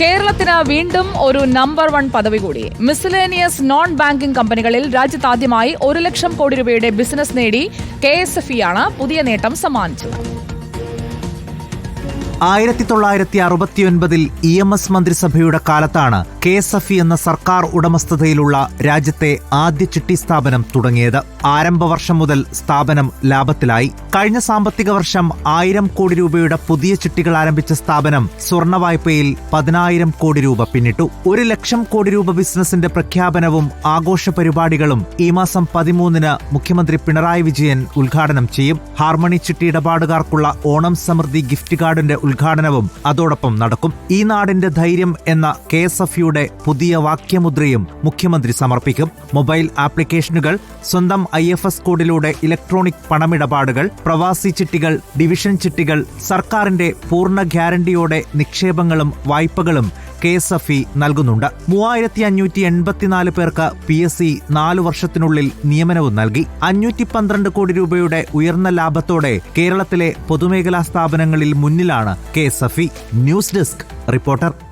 കേരളത്തിന് വീണ്ടും ഒരു നമ്പർ വൺ പദവി കൂടി. മിസലേനിയസ് നോൺ ബാങ്കിംഗ് കമ്പനികളിൽ രാജ്യത്താദ്യമായി ഒരു ലക്ഷം കോടി രൂപയുടെ ബിസിനസ് നേടി കെ എസ് എഫ് ആണ് പുതിയ നേട്ടം സമ്മാനിച്ചത്. ആയിരത്തി തൊള്ളായിരത്തി അറുപത്തിയൊൻപതിൽ ഇ എം എസ് മന്ത്രിസഭയുടെ കാലത്താണ് കെ എസ് എഫ് എന്ന സർക്കാർ ഉടമസ്ഥതയിലുള്ള രാജ്യത്തെ ആദ്യ ചിട്ടി സ്ഥാപനം തുടങ്ങിയത്. ആരംഭ വർഷം മുതൽ സ്ഥാപനം ലാഭത്തിലായി. കഴിഞ്ഞ സാമ്പത്തിക വർഷം ആയിരം കോടി രൂപയുടെ പുതിയ ചിട്ടികൾ ആരംഭിച്ച സ്ഥാപനം സ്വർണ വായ്പയിൽ പതിനായിരം കോടി രൂപ പിന്നിട്ടു. ഒരു ലക്ഷം കോടി രൂപ ബിസിനസിന്റെ പ്രഖ്യാപനവും ആഘോഷ പരിപാടികളും ഈ മാസം പതിമൂന്നിന് മുഖ്യമന്ത്രി പിണറായി വിജയൻ ഉദ്ഘാടനം ചെയ്യും. ഹാർമണി ചിട്ടി ഇടപാടുകാർക്കുള്ള ഓണം സമൃദ്ധി ഗിഫ്റ്റ് കാർഡിന്റെ ഉദ്ഘാടനവും അതോടൊപ്പം നടക്കും. ഈ നാടിന്റെ ധൈര്യം എന്ന കെ എസ് എഫ് യുടെ പുതിയ വാക്യമുദ്രയും മുഖ്യമന്ത്രി സമർപ്പിക്കും. മൊബൈൽ ആപ്ലിക്കേഷനുകൾ സ്വന്തം ഐ എഫ് എസ് കോഡിലൂടെ ഇലക്ട്രോണിക് പണമിടപാടുകൾ പ്രവാസി ചിട്ടികൾ ഡിവിഷൻ ചിട്ടികൾ സർക്കാരിന്റെ പൂർണ ഗ്യാരണ്ടിയോടെ നിക്ഷേപങ്ങളും വായ്പകളും കെ എസ് എഫ് ഇ നൽകുന്നുണ്ട്. മൂവായിരത്തി അഞ്ഞൂറ്റി എൺപത്തിനാല് പേർക്ക് പി എസ് സി നാലു വർഷത്തിനുള്ളിൽ നിയമനവും നൽകി. അഞ്ഞൂറ്റി പന്ത്രണ്ട് കോടി രൂപയുടെ ഉയർന്ന ലാഭത്തോടെ കേരളത്തിലെ പൊതുമേഖലാ സ്ഥാപനങ്ങളിൽ മുന്നിലാണ് K S F E. News desk reporter.